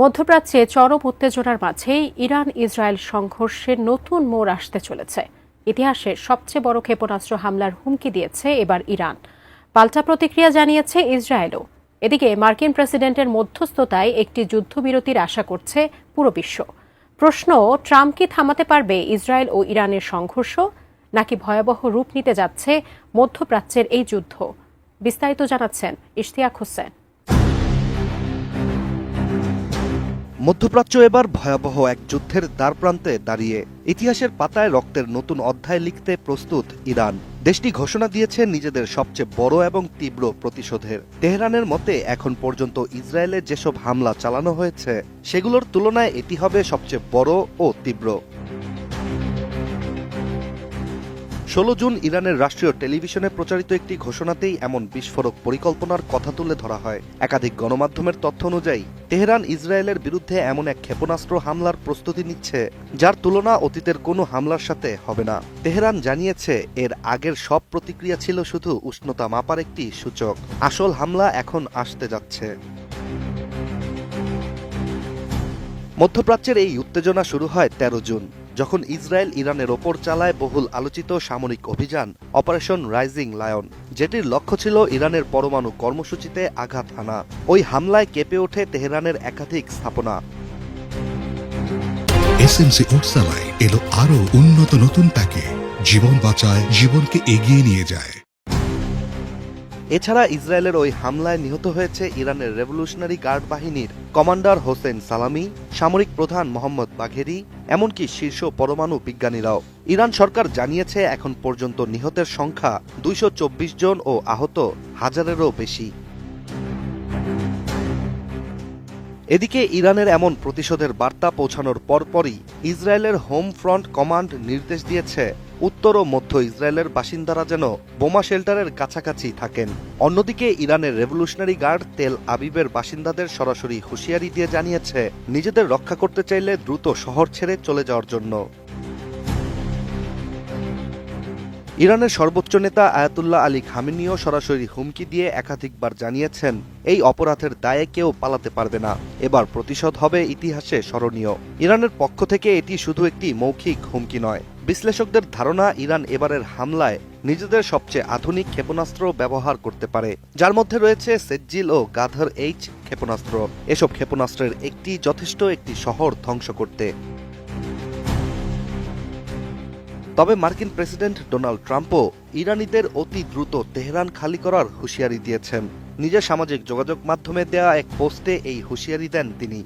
মধ্যপ্রাচ্যে চরম উত্তেজনার মাঝেই ইরান ইসরায়েল সংঘর্ষের নতুন মোড় আসতে চলেছে। ইতিহাসে সবচেয়ে বড় ক্ষেপণাস্ত্র হামলার হুমকি দিয়েছে এবার ইরান। পাল্টা প্রতিক্রিয়া জানিয়েছে ইসরায়েলও। এদিকে মার্কিন প্রেসিডেন্টের মধ্যস্থতায় একটি যুদ্ধবিরতির আশা করছে পুরো বিশ্ব। প্রশ্ন, ট্রাম্প কি থামাতে পারবে ইসরায়েল ও ইরানের সংঘর্ষ? নাকি ভয়াবহ রূপ নিতে যাচ্ছে মধ্যপ্রাচ্যের এই যুদ্ধ? বিস্তারিত জানাচ্ছেন ইশতিয়াক হোসেন। মধ্যপ্রাচ্য এবার ভয়াবহ এক যুদ্ধের দ্বারপ্রান্তে দাঁড়িয়ে। ইতিহাসের পাতায় রক্তের নতুন অধ্যায় লিখতে প্রস্তুত ইরান। দেশটি ঘোষণা দিয়েছে নিজেদের সবচেয়ে বড় এবং তীব্র প্রতিশোধের। তেহরানের মতে, এখন পর্যন্ত ইসরায়েলে যেসব হামলা চালানো হয়েছে, সেগুলোর তুলনায় এটি হবে সবচেয়ে বড় ও তীব্র। ষোলো জুন ইরানের রাষ্ট্রীয় টেলিভিশনে প্রচারিত একটি ঘোষণাতেই এমন বিস্ফোরক পরিকল্পনার কথা তুলে ধরা হয়। একাধিক গণমাধ্যমের তথ্য অনুযায়ী তেহরান ইসরায়েলের বিরুদ্ধে এমন এক ক্ষেপণাস্ত্র হামলার প্রস্তুতি নিচ্ছে, যার তুলনা অতীতের কোনো হামলার সাথে হবে না। তেহরান জানিয়েছে, এর আগের সব প্রতিক্রিয়া ছিল শুধু উষ্ণতা মাপার একটি সূচক। আসল হামলা এখন আসতে যাচ্ছে। মধ্যপ্রাচ্যের এই উত্তেজনা শুরু হয় তেরো জুন। যখন ইসরায়েল ইরানের ওপর চালায় বহুল আলোচিত সামরিক অভিযান, অপারেশন রাইজিং লায়ন, যেটির লক্ষ্য ছিল ইরানের পরমাণু কর্মসূচিতে আঘাত হানা ওই হামলায় কেঁপে ওঠে তেহরানের একাধিক স্থাপনা। এসএমসি উৎসালায় এলো আরও উন্নত নতুন প্যাকে জীবন বাঁচায়, জীবনকে এগিয়ে নিয়ে যায়। এছাড়া ইসরায়েলের ওই হামলায় নিহত হয়েছে ইরানের রেভলিউশনারি গার্ড বাহিনীর কমান্ডার হোসেন সালামি, সামরিক প্রধান মোহাম্মদ বাঘেরি, এমনকি শীর্ষ পরমাণু বিজ্ঞানীরাও। ইরান সরকার জানিয়েছে এখন পর্যন্ত নিহতের সংখ্যা দুইশো চব্বিশ জন ও আহত হাজারেরও বেশি। এদিকে ইরানের এমন প্রতিশোধের বার্তা পৌঁছানোর পরপরই ইসরায়েলের হোম ফ্রন্ট কমান্ড নির্দেশ দিয়েছে উত্তর ও মধ্য ইসরায়েলের বাসিন্দারা যেন বোমা শেল্টারের কাছাকাছি থাকেন। অন্যদিকে ইরানের রেভলিউশনারি গার্ড তেল আবিবের বাসিন্দাদের সরাসরি হুঁশিয়ারি দিয়ে জানিয়েছে, নিজেদের রক্ষা করতে চাইলে দ্রুত শহর ছেড়ে চলে যাওয়ার জন্য। ইরানের সর্বোচ্চ নেতা আয়াতুল্লাহ আলী খামেনিও সরাসরি হুমকি দিয়ে একাধিকবার জানিয়েছেন, এই অপরাধের দায়ে কেউ পালাতে পারবে না। এবার প্রতিশোধ হবে ইতিহাসে স্মরণীয়। ইরানের পক্ষ থেকে এটি শুধু একটি মৌখিক হুমকি নয়। বিশ্লেষকদের ধারণা, ইরান এবারের হামলায় নিজেদের সবচেয়ে আধুনিক ক্ষেপণাস্ত্র ব্যবহার করতে পারে। যার মধ্যে রয়েছে সেজ্জিল ও গাধর এইচ ক্ষেপণাস্ত্র। এসব ক্ষেপণাস্ত্রের একটি যথেষ্ট একটি শহর ধ্বংস করতে। তবে মার্কিন প্রেসিডেন্ট ডোনাল্ড ট্রাম্পও ইরানিদের অতি দ্রুত তেহরান খালি করার হুঁশিয়ারি দিয়েছেন। নিজের সামাজিক যোগাযোগ মাধ্যমে দেয়া এক পোস্টে এই হুঁশিয়ারি দেন তিনি।